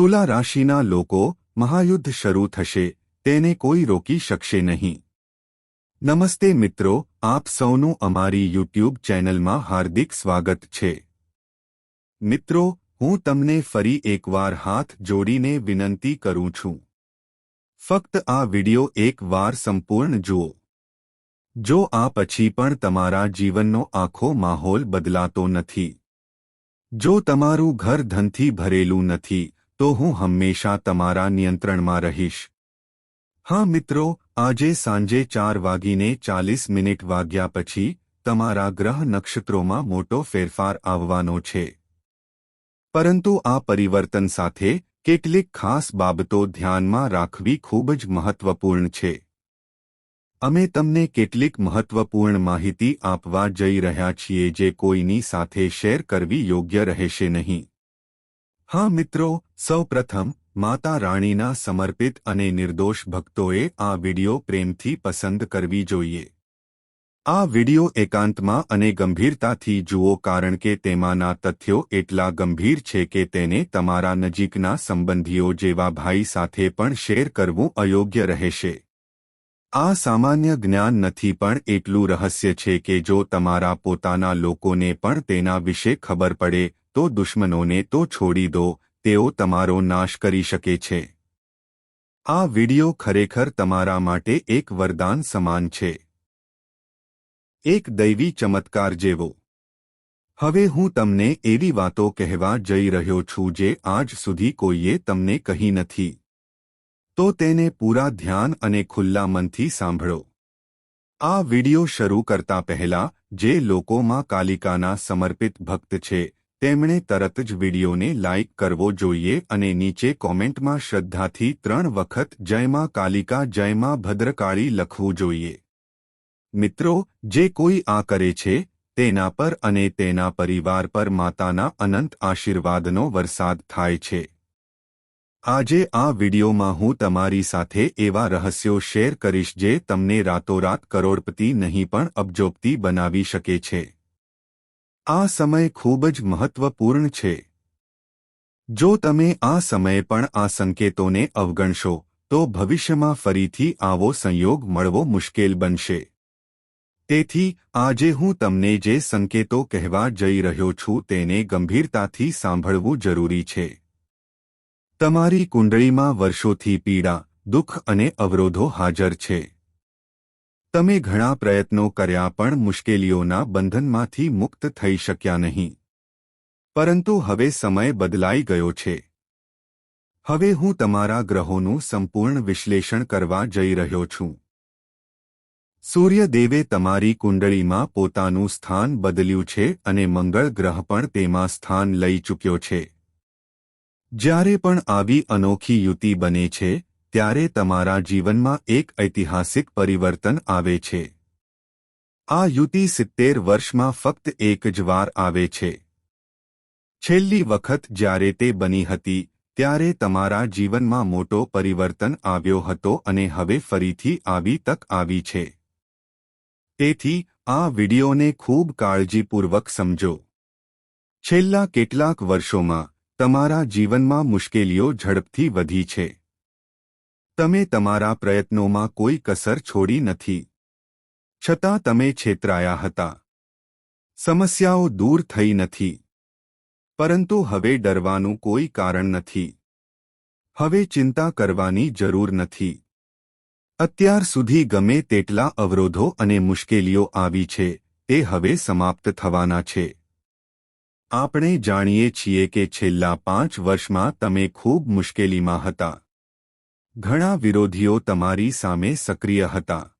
તુલા રાશિના લોકો મહાયુદ્ધ શરૂ થશે, તેને કોઈ રોકી શકશે નહીં. નમસ્તે મિત્રો, આપ સૌનું અમારી યુટ્યુબ ચેનલમાં હાર્દિક સ્વાગત છે. મિત્રો, હું તમને ફરી એકવાર હાથ જોડીને વિનંતી કરું છું. ફક્ત આ વિડિયો એકવાર સંપૂર્ણ જુઓ. જો આ પછી પણ તમારા જીવનનો આખો માહોલ બદલાતો નથી. જો તમારું ઘર ધનથી ભરેલું નથી તો હું હંમેશા તમારા નિયંત્રણમાં રહીશ. હા મિત્રો, આજે સાંજે ચાર વાગીને ચાલીસ મિનિટ વાગ્યા પછી તમારા ગ્રહ નક્ષત્રોમાં મોટો ફેરફાર આવવાનો છે. પરંતુ આ પરિવર્તન સાથે કેટલીક ખાસ બાબતો ધ્યાનમાં રાખવી ખૂબ જ મહત્વપૂર્ણ છે. અમે તમને કેટલીક મહત્વપૂર્ણ માહિતી આપવા જઈ રહ્યા છીએ જે કોઈની સાથે શેર કરવી યોગ્ય રહેશે નહીં. હા મિત્રો, સૌપ્રથમ માતા રાણીના સમર્પિત અને નિર્દોષ ભક્તોએ આ વિડિયો પ્રેમથી પસંદ કરવી જોઈએ. આ વિડિયો એકાંતમાં અને ગંભીરતાથી જુઓ કારણ કે તેમાંના તથ્યો એટલા ગંભીર છે કે તેને તમારા નજીકના સંબંધીઓ જેવા ભાઈ સાથે પણ શેર કરવું અયોગ્ય રહેશે. આ સામાન્ય જ્ઞાન નથી પણ એટલું રહસ્ય છે કે જો તમારા પોતાના લોકોને પણ તેના વિશે ખબર પડે તો દુશ્મનોને તો છોડી દો, તેઓ તમારો નાશ કરી શકે છે. આ વિડિયો ખરેખર તમારા માટે એક વરદાન સમાન છે. એક દૈવી ચમત્કાર જેવો. હવે હું તમને એવી વાતો કહેવા જઈ રહ્યો છું જે આજ સુધી કોઈએ તમને કહી નથી. તો તેને પૂરા ધ્યાન અને ખુલ્લા મનથી સાંભળો. આ વિડિયો શરૂ કરતા પહેલા, જે લોકોમાં કાલિકાના સમર્પિત ભક્ત છે તેમણે તરત જ વિડીયોને લાઇક કરવો જોઈએ અને નીચે કોમેન્ટમાં શ્રદ્ધાથી ત્રણ વખત જયમાં કાલિકા જયમાં ભદ્રકાળી લખવું જોઈએ. મિત્રો, જે કોઈ આ કરે છે, તેના પર અને તેના પરિવાર પર માતાના અનંત આશીર્વાદનો વરસાદ થાય છે. આજે આ વિડીયોમાં હું તમારી સાથે એવા રહસ્યો શેર કરીશ જે તમને રાતોરાત કરોડપતિ નહીં પણ અબજોપતિ બનાવી શકે છે. આ સમય ખૂબ જ મહત્વપૂર્ણ છે. જો તમે આ સમયે પણ આ સંકેતોને અવગણશો, તો ભવિષ્યમાં ફરીથી આવો સંયોગ મળવો મુશ્કેલ બનશે. તેથી, આજે હું તમને જે સંકેતો કહેવા જઈ રહ્યો છું તેને ગંભીરતાથી સાંભળવું જરૂરી છે. તમારી કુંડળીમાં વર્ષોથી પીડા, દુઃખ અને અવરોધો હાજર છે. તમે ઘણા પ્રયત્નો કર્યા પણ મુશ્કેલીઓના બંધનમાંથી મુક્ત થઈ શક્યા નહીં. પરંતુ હવે સમય બદલાઈ ગયો છે. હવે હું તમારા ગ્રહોનું સંપૂર્ણ વિશ્લેષણ કરવા જઈ રહ્યો છું. સૂર્યદેવે તમારી કુંડળીમાં પોતાનું સ્થાન બદલ્યું છે અને મંગળ ગ્રહ પણ તેમાં સ્થાન લઈ ચૂક્યો છે. જ્યારે પણ આવી અનોખી યુતિ બને છે ત્યારે તમારા જીવનમાં એક ઐતિહાસિક પરિવર્તન આવે છે. આ યુતિ સિત્તેર વર્ષમાં ફક્ત એક જ વાર આવે છે. છેલ્લી વખત જ્યારે તે બની હતી, ત્યારે તમારા જીવનમાં મોટો પરિવર્તન આવ્યો હતો અને હવે ફરીથી આવી તક આવી છે. તેથી, આ વિડિયોને ખૂબ કાળજીપૂર્વક સમજો. છેલ્લા કેટલાક વર્ષોમાં, તમારા જીવનમાં મુશ્કેલીઓ ઝડપથી વધી છે. તમે તમારા પ્રયત્નોમાં કોઈ કસર છોડી નથી. છતાં તમે છેતરાયા હતા. સમસ્યાઓ દૂર થઈ નથી. પરંતુ હવે ડરવાનું કોઈ કારણ નથી. હવે ચિંતા કરવાની જરૂર નથી. અત્યાર સુધી ગમે તેટલા અવરોધો અને મુશ્કેલીઓ આવી છે, તે હવે સમાપ્ત થવાના છે. આપણે જાણીએ છીએ કે છેલ્લા પાંચ વર્ષમાં તમે ખૂબ મુશ્કેલીમાં હતા. ઘણા વિરોધીઓ તમારી સામે સક્રિય હતા.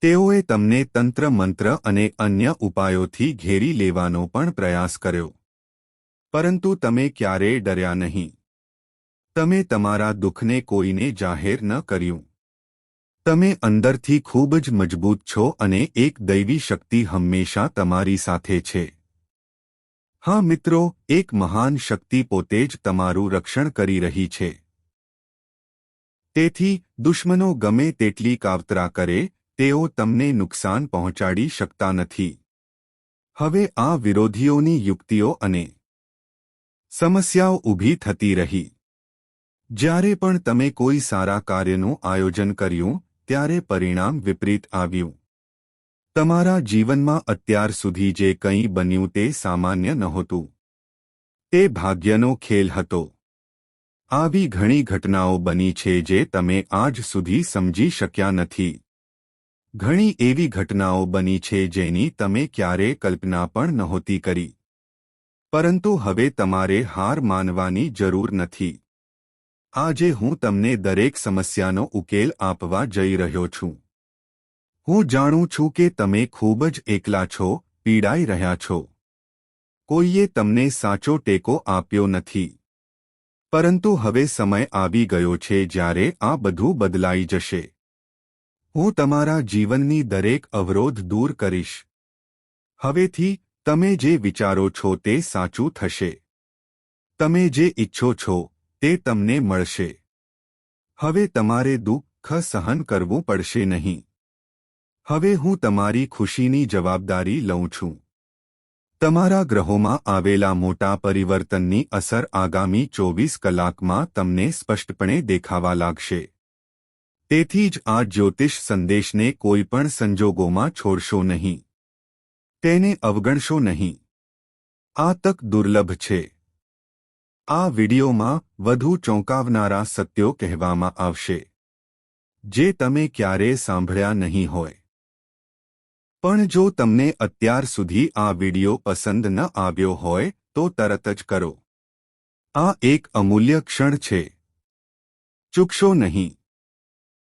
તેઓએ તમને તંત્ર મંત્ર અને અન્ય ઉપાયોથી ઘેરી લેવાનો પણ પ્રયાસ કર્યો. પરંતુ તમે ક્યારેય ડર્યા નહીં. તમે તમારા દુઃખને કોઈને જાહેર ન કર્યું. તમે અંદરથી ખૂબ જ મજબૂત છો અને એક દૈવી શક્તિ હંમેશા તમારી સાથે છે. હા મિત્રો, એક મહાન શક્તિ પોતે જ તમારું રક્ષણ કરી રહી છે. તેથી દુશ્મનો ગમે તેટલી કાવતરા કરે, તેઓ તમને નુકસાન પહોંચાડી શકતા નથી. હવે આ વિરોધીઓની યુક્તિઓ અને સમસ્યાઓ ઊભી થતી રહી. જ્યારે પણ તમે કોઈ સારા કાર્યનું આયોજન કર્યું, ત્યારે પરિણામ વિપરીત આવ્યું. તમારા જીવનમાં અત્યાર સુધી જે કંઈ બન્યું તે સામાન્ય નહોતું. તે ભાગ્યનો ખેલ હતો. આવી ઘણી ઘટનાઓ બની છે જે તમે આજ સુધી સમજી શક્યા નથી. ઘણી એવી ઘટનાઓ બની છે જેની તમે ક્યારે કલ્પના પણ નહોતી કરી. પરંતુ હવે તમારે હાર માનવાની જરૂર નથી. આજે હું તમને દરેક સમસ્યાનો ઉકેલ આપવા જઈ રહ્યો છું. હું જાણું છું કે તમે ખૂબ જ એકલા છો, પીડાઈ રહ્યા છો. કોઈએ તમને સાચો ટેકો આપ્યો નથી. પરંતુ હવે સમય આવી ગયો છે જ્યારે આ બધું બદલાઈ જશે. હું તમારા જીવનની દરેક અવરોધ દૂર કરીશ. હવેથી, તમે જે વિચારો છો તે સાચું થશે. તમે જે ઈચ્છો છો તે તમને મળશે. હવે તમારે દુઃખ સહન કરવું પડશે નહીં. હવે હું તમારી ખુશીની જવાબદારી લઉં છું. તમારા ગ્રહોમાં આવેલા મોટા પરિવર્તનની અસર આગામી ચોવીસ કલાકમાં તમને સ્પષ્ટપણે દેખાવા લાગશે. તેથી જ આ જ્યોતિષ સંદેશને કોઈપણ સંજોગોમાં છોડશો નહીં. તેને અવગણશો નહીં. આ તક દુર્લભ છે. આ વિડિયોમાં વધુ ચોંકાવનારા સત્યો કહેવામાં આવશે. જે તમે ક્યારેય સાંભળ્યા નહીં હોય. પણ જો તમને અત્યાર સુધી આ વિડિયો પસંદ ન આવ્યો હોય, તો તરત જ કરો. આ એક અમૂલ્ય ક્ષણ છે. ચૂકશો નહીં.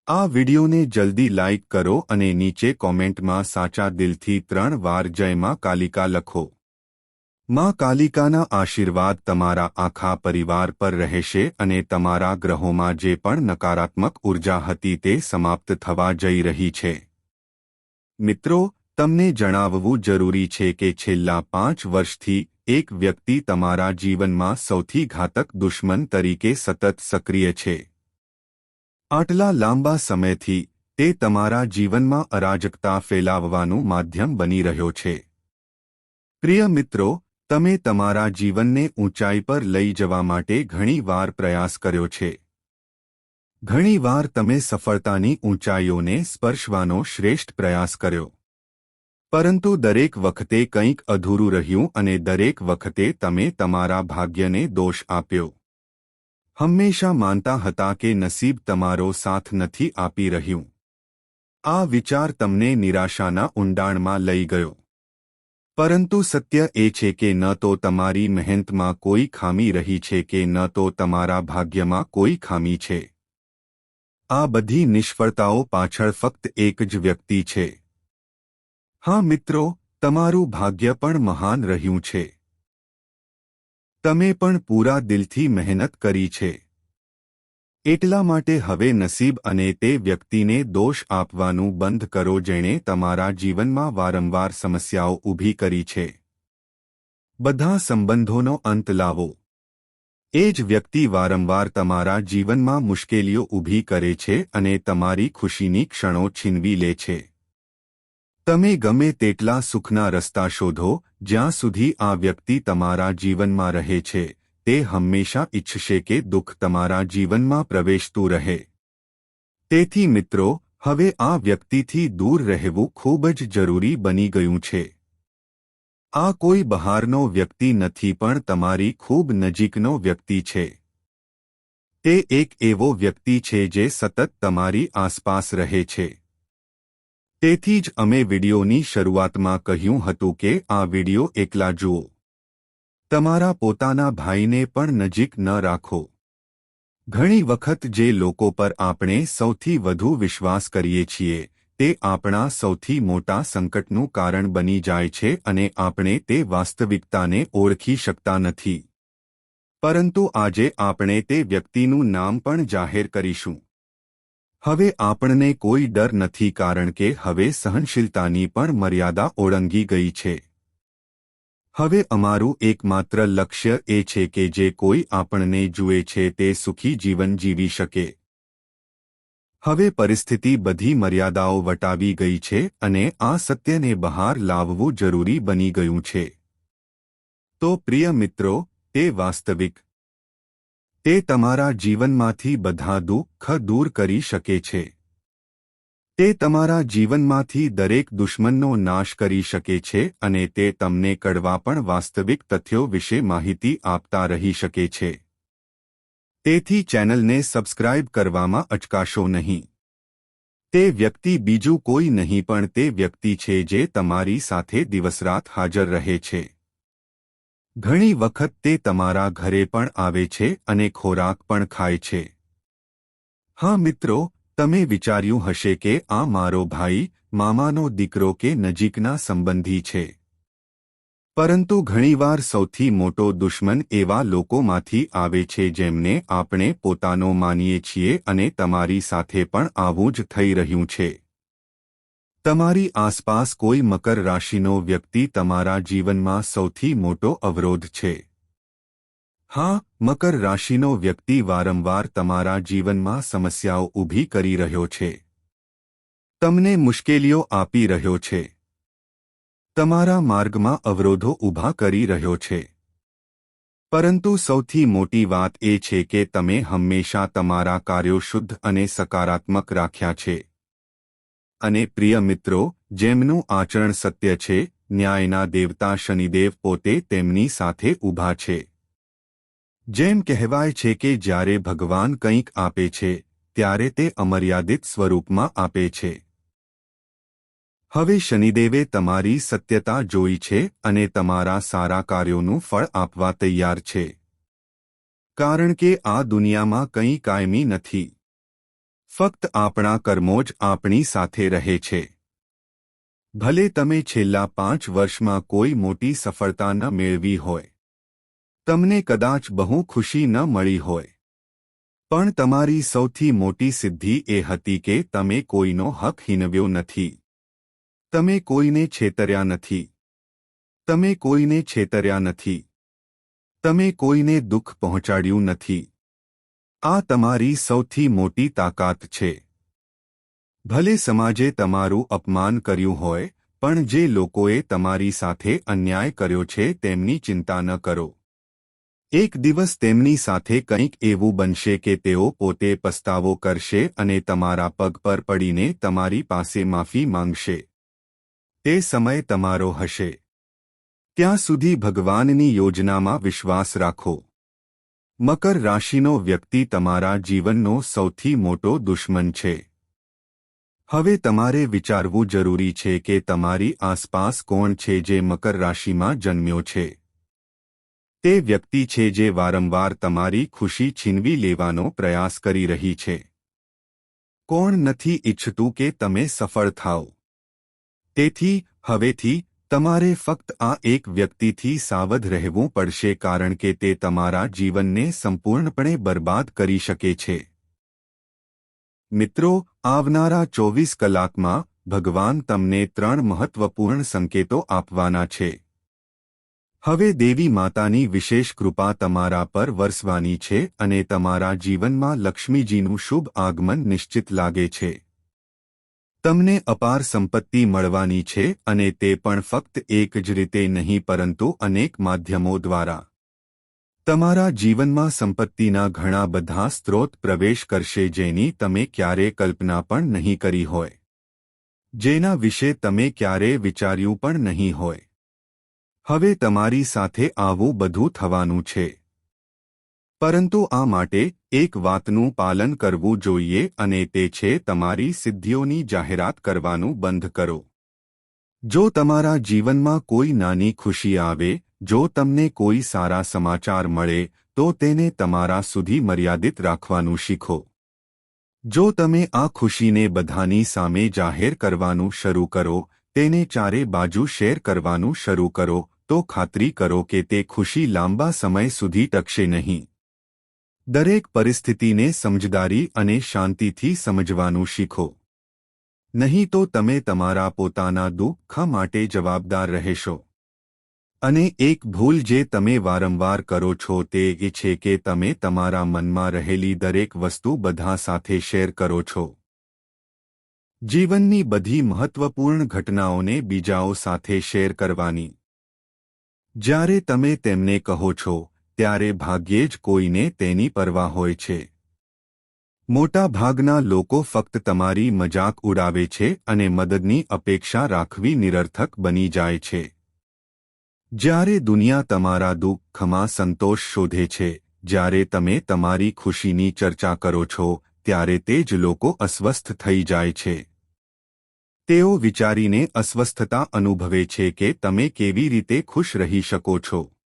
આ વિડિયોને જલ્દી લાઇક કરો અને નીચે કોમેન્ટમાં સાચા દિલથી ત્રણ વાર જય માં કાલિકા લખો. માં કાલિકાના આશીર્વાદ તમારા આખા પરિવાર પર રહેશે અને તમારા ગ્રહોમાં જે પણ નકારાત્મક ઊર્જા હતી તે સમાપ્ત થવા જઈ રહી છે. મિત્રો તમને જણાવવું જરૂરી છે કે છેલ્લા પાંચ વર્ષથી એક વ્યક્તિ તમારા જીવનમાં સૌથી ઘાતક દુશ્મન તરીકે સતત સક્રિય છે. આટલા લાંબા સમયથી તે તમારા જીવનમાં અરાજકતા ફેલાવવાનું માધ્યમ બની રહ્યો છે. પ્રિય મિત્રો, તમે તમારા જીવનને ઊંચાઈ પર લઈ જવા માટે ઘણીવાર પ્રયાસ કર્યો છે. ઘણીવાર તમે સફળતાની ઊંચાઈઓને સ્પર્શવાનો શ્રેષ્ઠ પ્રયાસ કર્યો. પરંતુ દરેક વખતે કંઈક અધૂરું રહ્યું અને દરેક વખતે તમે તમારા ભાગ્યને દોષ આપ્યો. હંમેશા માનતા હતા કે નસીબ તમારો સાથ નથી આપી રહ્યું. આ વિચાર તમને નિરાશાના ઊંડાણમાં લઈ ગયો. પરંતુ સત્ય એ છે કે ન તો તમારી મહેનતમાં કોઈ ખામી રહી છે કે ન તો તમારા ભાગ્યમાં કોઈ ખામી છે. આ બધી નિષ્ફળતાઓ પાછળ ફક્ત એક જ વ્યક્તિ છે. હા મિત્રો, તમારું ભાગ્ય પણ મહાન રહ્યું છે. તમે પણ પૂરા દિલથી મહેનત કરી છે. એટલા માટે હવે નસીબ અને તે વ્યક્તિને દોષ આપવાનું બંધ કરો જેણે તમારા જીવનમાં વારંવાર સમસ્યાઓ ઊભી કરી છે. બધા સંબંધોનો અંત લાવો. એ જ વ્યક્તિ વારંવાર તમારા જીવનમાં મુશ્કેલીઓ ઊભી કરે છે અને તમારી ખુશીની ક્ષણો છીનવી લે છે. તમે ગમે તેટલા સુખના રસ્તા શોધો, જ્યાં સુધી આ વ્યક્તિ તમારા જીવનમાં રહે છે, તે હંમેશા ઈચ્છશે કે દુઃખ તમારા જીવનમાં પ્રવેશતું રહે. તેથી મિત્રો, હવે આ વ્યક્તિથી દૂર રહેવું ખૂબ જ જરૂરી બની ગયું છે. આ કોઈ બહારનો વ્યક્તિ નથી પણ તમારી ખૂબ નજીકનો વ્યક્તિ છે. તે એક એવો વ્યક્તિ છે જે સતત તમારી આસપાસ રહે છે. તેથી જ અમે વિડિયોની શરૂઆતમાં કહ્યું હતું કે આ વિડિયો એકલા જુઓ. તમારા પોતાના ભાઈને પણ નજીક ન રાખો. ઘણી વખત જે લોકો પર આપણે સૌથી વધુ વિશ્વાસ કરીએ છીએ, તે આપણા સૌથી મોટા સંકટનું કારણ બની જાય છે અને આપણે તે વાસ્તવિકતાને ઓળખી શકતા નથી. પરંતુ આજે આપણે તે વ્યક્તિનું નામ પણ જાહેર કરીશું. હવે આપણને કોઈ ડર નથી કારણ કે હવે સહનશીલતાની પણ મર્યાદા ઓળંગી ગઈ છે. હવે અમારું એકમાત્ર લક્ષ્ય એ છે કે જે કોઈ આપણને જુએ છે તે સુખી જીવન જીવી શકે. હવે પરિસ્થિતિ બધી મર્યાદાઓ વટાવી ગઈ છે અને આ સત્યને બહાર લાવવું જરૂરી બની ગયું છે. તો પ્રિય મિત્રો, તે વાસ્તવિક તે તમારા જીવનમાંથી બધા દુઃખ દૂર કરી શકે છે. તે તમારા જીવનમાંથી દરેક દુશ્મનનો નાશ કરી શકે છે અને તે તમને કડવા પણ વાસ્તવિક તથ્યો વિશે માહિતી આપતા રહી શકે છે. તેથી ચેનલને સબસ્ક્રાઇબ કરવામાં અચકાશો નહીં. તે વ્યક્તિ બીજું કોઈ નહીં પણ તે વ્યક્તિ છે જે તમારી સાથે દિવસરાત હાજર રહે છે. ઘણી વખત તે તમારા ઘરે પણ આવે છે અને ખોરાક પણ ખાય છે. હા મિત્રો, તમે વિચાર્યું હશે કે આ મારો ભાઈ, મામાનો દીકરો કે નજીકના સંબંધી છે. પરંતુ ઘણીવાર સૌથી મોટો દુશ્મન એવા લોકોમાંથી આવે છે જેમને આપણે પોતાનો માનીએ છીએ અને તમારી સાથે પણ આવું જ થઈ રહ્યું છે. તમારી આસપાસ કોઈ મકર રાશિનો વ્યક્તિ તમારા જીવનમાં સૌથી મોટો અવરોધ છે. હા, મકર રાશિનો વ્યક્તિ વારંવાર તમારા જીવનમાં સમસ્યાઓ ઊભી કરી રહ્યો છે. તમને મુશ્કેલીઓ આપી રહ્યો છે. તમારા માર્ગમાં અવરોધો ઊભા કરી રહ્યો છે. પરંતુ સૌથી મોટી વાત એ છે કે તમે હંમેશા તમારા કાર્યો શુદ્ધ અને સકારાત્મક રાખ્યા છે. અને પ્રિય મિત્રો, જેમનું આચરણ સત્ય છે, ન્યાયના દેવતા શનિદેવ પોતે તેમની સાથે ઊભા છે. જેમ કહેવાય છે કે જ્યારે ભગવાન કંઈક આપે છે, ત્યારે તે અમર્યાદિત સ્વરૂપમાં આપે છે. હવે શનિદેવે તમારી સત્યતા જોઈ છે અને તમારા સારા કાર્યોનું ફળ આપવા તૈયાર છે. કારણ કે આ દુનિયામાં કંઈ કાયમી નથી. ફક્ત આપણા કર્મો જ આપણી સાથે રહે છે. ભલે તમે છેલ્લા પાંચ વર્ષમાં કોઈ મોટી સફળતા ન મેળવી હોય. તમને કદાચ બહુ ખુશી ન મળી હોય. પણ તમારી સૌથી મોટી સિદ્ધિ એ હતી કે તમે કોઈનો હક હિનવ્યો નથી. તમે કોઈને છેતર્યા નથી. તમે કોઈને છેતર્યા નથી. તમે કોઈને દુઃખ પહોંચાડ્યું નથી. આ તમારી સૌથી મોટી તાકાત છે. ભલે સમાજે તમારું અપમાન કર્યું હોય, પણ જે લોકોએ તમારી સાથે અન્યાય કર્યો છે તેમની ચિંતા ન કરો. એક દિવસ તેમની સાથે કંઈક એવું બનશે કે તેઓ પોતે પસ્તાવો કરશે અને તમારા પગ પર પડીને તમારી પાસે માફી માંગશે. તે સમય તમારો હશે. ત્યાં સુધી ભગવાનની યોજનામાં વિશ્વાસ રાખો. મકર રાશિનો વ્યક્તિ તમારા જીવનનો સૌથી મોટો દુશ્મન છે. હવે તમારે વિચારવું જરૂરી છે કે તમારી આસપાસ કોણ છે જે મકર રાશિમાં જન્મ્યો છે. તે વ્યક્તિ છે જે વારંવાર તમારી ખુશી છીનવી લેવાનો પ્રયાસ કરી રહી છે. કોણ નથી ઇચ્છતું કે તમે સફળ થાઓ. તેથી, હવેથી તમારે ફક્ત આ એક વ્યક્તિથી સાવધ રહેવું પડશે કારણ કે તે તમારા જીવનને સંપૂર્ણપણે બરબાદ કરી શકે છે. મિત્રો, આવનારા ચોવીસ કલાકમાં ભગવાન તમને ત્રણ મહત્વપૂર્ણ સંકેતો આપવાના છે. હવે દેવી માતાની વિશેષ કૃપા તમારા પર વરસવાની છે અને તમારા જીવનમાં લક્ષ્મીજીનું શુભ આગમન નિશ્ચિત લાગે છે. તમને અપાર સંપત્તિ મળવાની છે અને તે પણ ફક્ત એક જ રીતે નહીં પરંતુ અનેક માધ્યમો દ્વારા. તમારા જીવનમાં સંપત્તિના ઘણા બધા સ્ત્રોત પ્રવેશ કરશે જેની તમે ક્યારે કલ્પના પણ નહીં કરી હોય. જેના વિશે તમે ક્યારે વિચાર્યું પણ નહીં હોય. હવે તમારી સાથે આવું બધું થવાનું છે. પરંતુ આ માટે એક વાતનું પાલન કરવું જોઈએ અને તે છે તમારી સિદ્ધિઓની જાહેરાત કરવાનું બંધ કરો. જો તમારા જીવનમાં કોઈ નાની ખુશી આવે, જો તમને કોઈ સારા સમાચાર મળે, તો તેને તમારા સુધી મર્યાદિત રાખવાનું શીખો. જો તમે આ ખુશીને બધાની સામે જાહેર કરવાનું શરૂ કરો, તેને ચારે બાજુ શેર કરવાનું શરૂ કરો, તો ખાતરી કરો કે તે ખુશી લાંબા સમય સુધી ટકશે નહીં. દરેક પરિસ્થિતિને સમજદારી અને શાંતિથી સમજવાનું શીખો. નહીં તો તમે તમારા પોતાના દુઃખ માટે જવાબદાર રહેશો. અને એક ભૂલ જે તમે વારંવાર કરો છો તે એ છે કે તમે તમારા મનમાં રહેલી દરેક વસ્તુ બધા સાથે શેર કરો છો. જીવનની બધી મહત્વપૂર્ણ ઘટનાઓને બીજાઓ સાથે શેર કરવાની. જ્યારે તમે તેમને કહો છો ત્યારે ભાગ્યે જ કોઈને તેની પરવા હોય છે. મોટા ભાગના લોકો ફક્ત તમારી મજાક ઉડાવે છે અને મદદની અપેક્ષા રાખવી નિરર્થક બની જાય છે. જ્યારે દુનિયા તમારા દુઃખમાં સંતોષ શોધે છે, જ્યારે તમે તમારી ખુશીની ચર્ચા કરો છો, ત્યારે તે જ લોકો અસ્વસ્થ થઈ જાય છે. તેઓ વિચારીને અસ્વસ્થતા અનુભવે છે કે તમે કેવી રીતે ખુશ રહી શકો છો.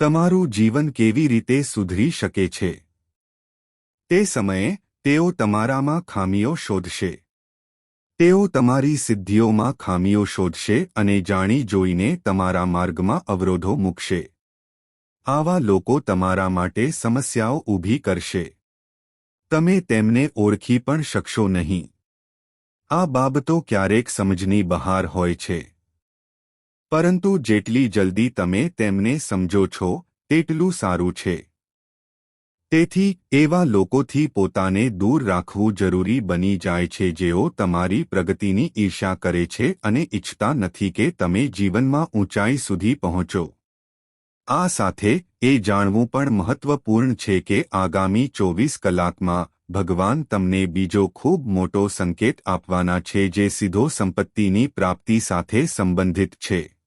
તમારું જીવન કેવી રીતે સુધરી શકે છે? તે સમયે, તેઓ તમારામાં ખામીઓ શોધશે. તેઓ તમારી સિદ્ધિઓમાં ખામીઓ શોધશે અને જાણી જોઈને તમારા માર્ગમાં અવરોધો મૂકશે. આવા લોકો તમારા માટે સમસ્યાઓ ઊભી કરશે. તમે તેમને ઓળખી પણ શકશો નહીં. આ બાબતો ક્યારેક સમજની બહાર હોય છે. પરંતુ જેટલી જલ્દી તમે તેમને સમજો છો, તેટલું સારું છે. તેથી, એવા લોકોથી પોતાને દૂર રાખવું જરૂરી બની જાય છે જેઓ તમારી પ્રગતિની ઈર્ષા કરે છે અને ઇચ્છતા નથી કે તમે જીવનમાં ઊંચાઈ સુધી પહોંચો. આ સાથે, એ જાણવું પણ મહત્વપૂર્ણ છે કે આગામી ચોવીસ કલાકમાં, ભગવાન તમને બીજો ખૂબ મોટો સંકેત આપવાના છે જે સીધો સંપત્તિની પ્રાપ્તિ સાથે સંબંધિત છે.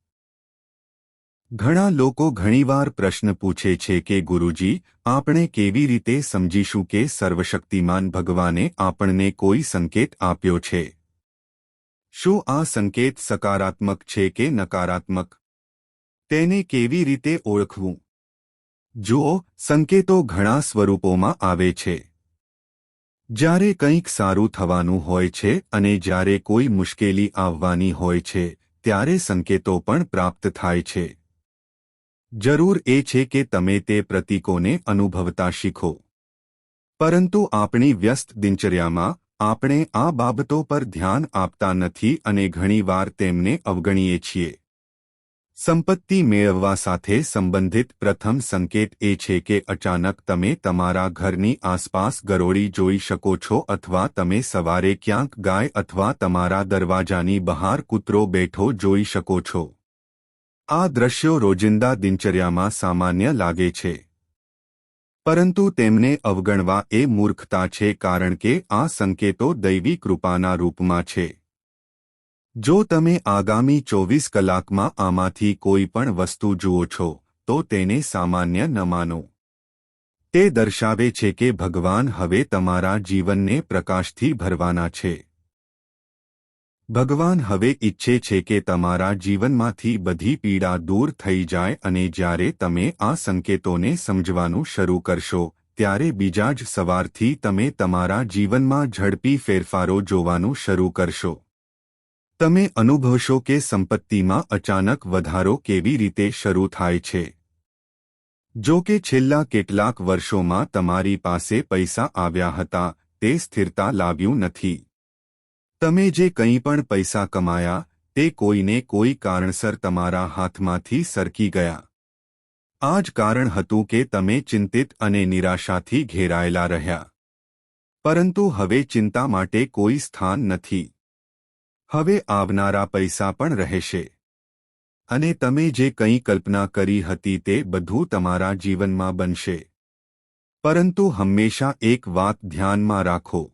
ઘણા લોકો ઘણીવાર પ્રશ્ન પૂછે છે કે, ગુરુજી, આપણે કેવી રીતે સમજીશું કે સર્વશક્તિમાન ભગવાને આપણને કોઈ સંકેત આપ્યો છે? શું આ સંકેત સકારાત્મક છે કે નકારાત્મક? તેને કેવી રીતે ઓળખવું? જુઓ, સંકેતો ઘણા સ્વરૂપોમાં આવે છે. જ્યારે કંઈક સારું થવાનું હોય છે અને જ્યારે કોઈ મુશ્કેલી આવવાની હોય છે, ત્યારે સંકેતો પણ પ્રાપ્ત થાય છે. જરૂર એ છે કે તમે તે પ્રતીકોને અનુભવતા શીખો. પરંતુ આપણી વ્યસ્ત દિનચર્યામાં આપણે આ બાબતો પર ધ્યાન આપતા નથી અને ઘણીવાર તેમને અવગણીએ છીએ. સંપત્તિ મેળવવા સાથે સંબંધિત પ્રથમ સંકેત એ છે કે અચાનક તમે તમારા ઘરની આસપાસ ગરોળી જોઈ શકો છો અથવા તમે સવારે ક્યાંક ગાય અથવા તમારા દરવાજાની બહાર કૂતરો બેઠો જોઈ શકો છો. આ દ્રશ્યો રોજિંદા દિનચર્યામાં સામાન્ય લાગે છે. પરંતુ તેમને અવગણવા એ મૂર્ખતા છે કારણ કે આ સંકેતો દૈવી કૃપાના રૂપમાં છે. જો તમે આગામી ચોવીસ કલાકમાં આમાંથી કોઈ પણ વસ્તુ જુઓ છો, તો તેને સામાન્ય ન માનો. તે દર્શાવે છે કે ભગવાન હવે તમારા જીવનને પ્રકાશથી ભરવાના છે. ભગવાન હવે ઈચ્છે છે કે તમારા જીવનમાંથી બધી પીડા દૂર થઈ જાય અને જ્યારે તમે આ સંકેતોને સમજવાનું શરૂ કરશો, ત્યારે બીજા જ સવારથી તમે તમારા જીવનમાં ઝડપી ફેરફારો જોવાનું શરૂ કરશો. તમે અનુભવશો કે સંપત્તિમાં અચાનક વધારો કેવી રીતે શરૂ થાય છે. જો કે છેલ્લા કેટલાક વર્ષોમાં તમારી પાસે પૈસા આવ્યા હતા, તે સ્થિરતા લાવ્યું નથી. તમે જે કંઈ પણ પૈસા કમાયા, તે કોઈને કોઈ કારણસર તમારા હાથમાંથી સરકી ગયા. આ જ કારણ હતું કે તમે ચિંતિત અને નિરાશાથી ઘેરાયેલા રહ્યા. પરંતુ હવે ચિંતા માટે કોઈ સ્થાન નથી. હવે આવનારા પૈસા પણ રહેશે. અને તમે જે કંઈ કલ્પના કરી હતી તે બધું તમારા જીવનમાં બનશે. પરંતુ હંમેશા એક વાત ધ્યાનમાં રાખો.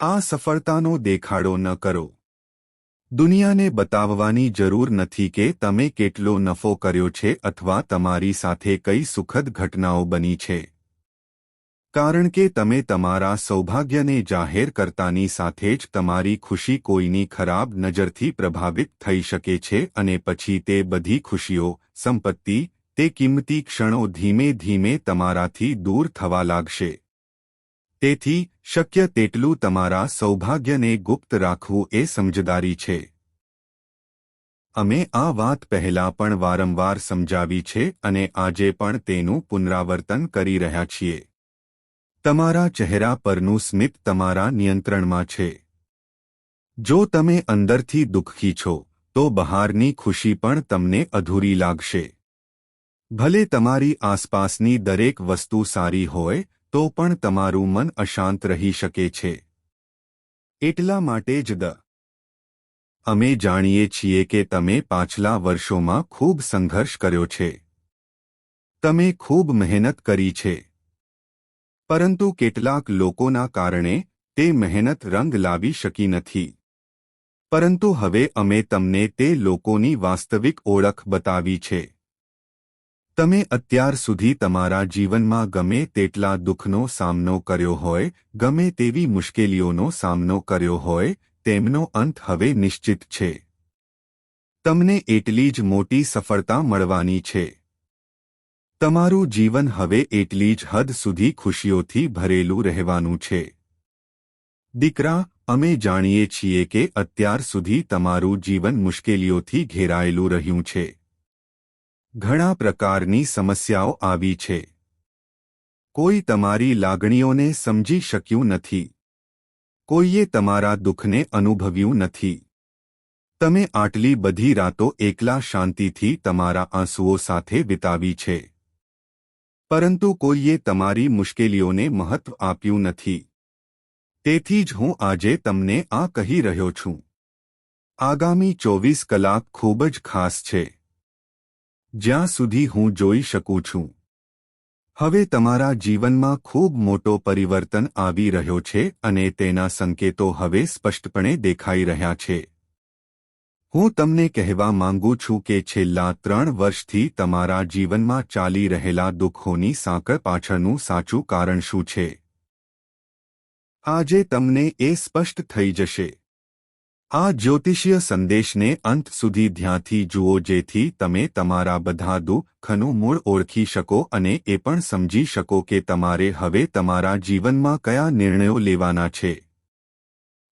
આ સફળતાનો દેખાડો ન કરો. દુનિયાને બતાવવાની જરૂર નથી કે તમે કેટલો નફો કર્યો છે અથવા તમારી સાથે કઈ સુખદ ઘટનાઓ બની છે. કારણ કે તમે તમારા સૌભાગ્યને જાહેર કરતાની સાથે જ તમારી ખુશી કોઈની ખરાબ નજરથી પ્રભાવિત થઈ શકે છે અને પછી તે બધી ખુશીઓ, સંપત્તિ, તે કિંમતી ક્ષણો ધીમે ધીમે તમારાથી દૂર થવા લાગશે. તેથી, શક્ય તેટલું તમારા સૌભાગ્યને ગુપ્ત રાખવું એ સમજદારી છે. અમે આ વાત પહેલા પણ વારંવાર સમજાવી છે અને આજે પણ તેનું પુનરાવર્તન કરી રહ્યા છીએ. તમારા ચહેરા પરનું સ્મિત તમારા નિયંત્રણમાં છે. જો તમે અંદરથી દુઃખી છો, તો બહારની ખુશી પણ તમને અધૂરી લાગશે. ભલે તમારી આસપાસની દરેક વસ્તુ સારી હોય તો પણ તમારું મન અશાંત રહી શકે છે. એટલા માટે જ દ. અમે જાણીએ છીએ કે તમે પાછલા વર્ષોમાં ખૂબ સંઘર્ષ કર્યો છે. તમે ખૂબ મહેનત કરી છે. પરંતુ કેટલાક લોકોના કારણે તે મહેનત રંગ લાવી શકી નથી. પરંતુ હવે અમે તમને તે લોકોની વાસ્તવિક ઓળખ બતાવી છે. તમે અત્યાર સુધી તમારા જીવનમાં ગમે તેટલા દુઃખનો સામનો કર્યો હોય, ગમે તેવી મુશ્કેલીઓનો સામનો કર્યો હોય, તેમનો અંત હવે નિશ્ચિત છે. તમને એટલી જ મોટી સફળતા મળવાની છે. તમારું જીવન હવે એટલી જ હદ સુધી ખુશીઓથી ભરેલું રહેવાનું છે. દીકરા, અમે જાણીએ છીએ કે અત્યાર સુધી તમારું જીવન મુશ્કેલીઓથી ઘેરાયેલું રહ્યું છે. ઘણા પ્રકારની સમસ્યાઓ આવી છે. કોઈ તમારી લાગણીઓને સમજી શક્યું નથી. કોઈએ તમારા દુઃખને અનુભવ્યું નથી. તમે આટલી બધી રાતો એકલા શાંતિથી તમારા આંસુઓ સાથે વિતાવી છે. પરંતુ કોઈએ તમારી મુશ્કેલીઓને મહત્વ આપ્યું નથી. તેથી જ હું આજે તમને આ કહી રહ્યો છું. આગામી ચોવીસ કલાક ખૂબ જ ખાસ છે. જ્યાં સુધી હું જોઈ શકું છું. હવે તમારા જીવનમાં ખૂબ મોટો પરિવર્તન આવી રહ્યો છે અને તેના સંકેતો હવે સ્પષ્ટપણે દેખાઈ રહ્યા છે. હું તમને કહેવા માંગુ છું કે છેલ્લા ત્રણ વર્ષથી તમારા જીવનમાં ચાલી રહેલા દુઃખોની સાંકળ પાછળનું સાચું કારણ શું છે? આજે તમને એ સ્પષ્ટ થઈ જશે. આ જ્યોતિષીય સંદેશને અંત સુધી ધ્યાનથી જુઓ જેથી તમે તમારા બધા દુઃખનું મૂળ ઓળખી શકો અને એ પણ સમજી શકો કે તમારે હવે તમારા જીવનમાં કયા નિર્ણયો લેવાના છે.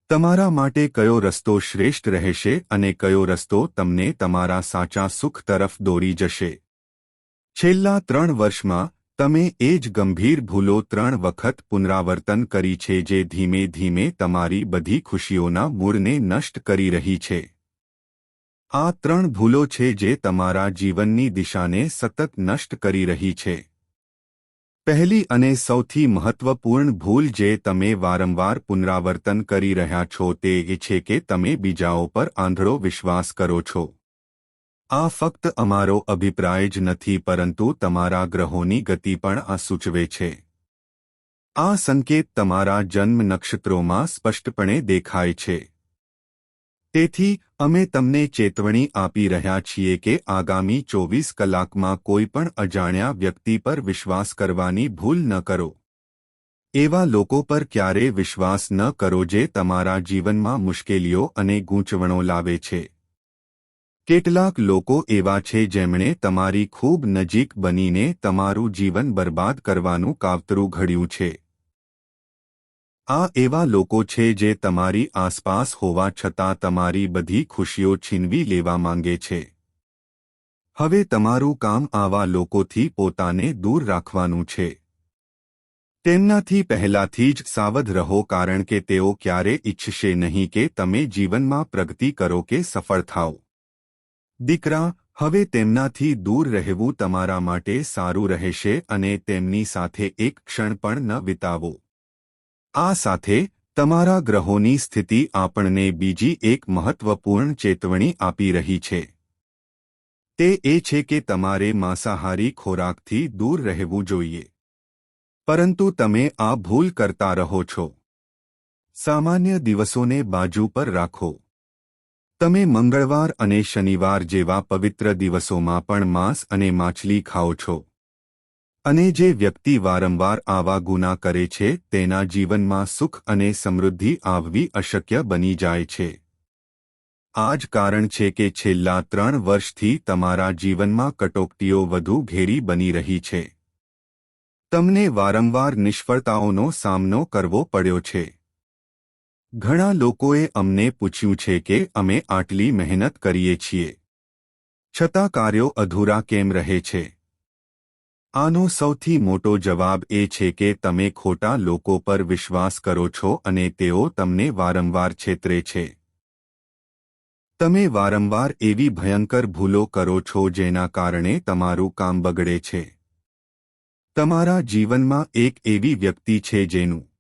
તમારા માટે કયો રસ્તો શ્રેષ્ઠ રહેશે અને કયો રસ્તો તમને તમારા સાચા સુખ તરફ દોરી જશે. છેલ્લા ત્રણ વર્ષમાં તમે એ જ ગંભીર ભૂલો ત્રણ વખત પુનરાવર્તન કરી છે જે ધીમે ધીમે તમારી બધી ખુશીઓના મૂળને નષ્ટ કરી રહી છે. આ ત્રણ ભૂલો છે જે તમારા જીવનની દિશાને સતત નષ્ટ કરી રહી છે. પહેલી અને સૌથી મહત્વપૂર્ણ ભૂલ જે તમે વારંવાર પુનરાવર્તન કરી રહ્યા છો તે એ છે કે તમે બીજાઓ પર આંધળો વિશ્વાસ કરો છો. આ ફક્ત અમારો અભિપ્રાય જ નથી, પરંતુ તમારા ગ્રહોની ગતિ પણ આ સૂચવે છે. આ સંકેત તમારા જન્મ નક્ષત્રોમાં સ્પષ્ટપણે દેખાય છે. તેથી, અમે તમને ચેતવણી આપી રહ્યા છીએ કે આગામી ચોવીસ કલાકમાં કોઈ પણ અજાણ્યા વ્યક્તિ પર વિશ્વાસ કરવાની ભૂલ ન કરો. એવા લોકો પર ક્યારે વિશ્વાસ ન કરો જે તમારા જીવનમાં મુશ્કેલીઓ અને ગૂંચવણો લાવે છે. કેટલાક લોકો એવા છે જેમણે તમારી ખૂબ નજીક બનીને તમારું જીવન બરબાદ કરવાનું કાવતરું ઘડ્યું છે. આ એવા લોકો છે જે તમારી આસપાસ હોવા છતાં તમારી બધી ખુશીઓ છીનવી લેવા માંગે છે. હવે તમારું કામ આવા લોકોથી પોતાને દૂર રાખવાનું છે. તેમનાથી પહેલાથી જ સાવધ રહો કારણ કે તેઓ ક્યારે ઇચ્છશે નહીં કે તમે જીવનમાં પ્રગતિ કરો કે સફળ થાઓ. દીકરા, હવે તેમનાથી દૂર રહેવું તમારા માટે સારું રહેશે અને તેમની સાથે એક ક્ષણ પણ ન વિતાવો. આ સાથે, તમારા ગ્રહોની સ્થિતિ આપણને બીજી એક મહત્વપૂર્ણ ચેતવણી આપી રહી છે. તે એ છે કે તમારે માંસાહારી ખોરાકથી દૂર રહેવું જોઈએ. પરંતુ તમે આ ભૂલ કરતા રહો છો. સામાન્ય દિવસોને બાજુ પર રાખો. તમે મંગળવાર અને શનિવાર જેવા પવિત્ર દિવસોમાં પણ માંસ અને માછલી ખાઓ છો. અને જે વ્યક્તિ વારંવાર આવા ગુના કરે છે, તેના જીવનમાં સુખ અને સમૃદ્ધિ આવવી અશક્ય બની જાય છે. આ જ કારણ છે કે છેલ્લા ત્રણ વર્ષથી તમારા જીવનમાં કટોકટીઓ વધુ ઘેરી બની રહી છે. તમને વારંવાર નિષ્ફળતાઓનો સામનો કરવો પડ્યો છે. ઘણા લોકોએ અમને પૂછ્યું છે કે અમે આટલી મહેનત કરીએ છીએ. છતાં કાર્યો અધૂરા કેમ રહે છે? આનો સૌથી મોટો જવાબ એ છે કે તમે ખોટા લોકો પર વિશ્વાસ કરો છો અને તેઓ તમને વારંવાર છેતરે છે. તમે વારંવાર એવી ભયંકર ભૂલો કરો છો જેના કારણે તમારું કામ બગડે છે. તમારા જીવનમાં એક એવી વ્યક્તિ છે જેનું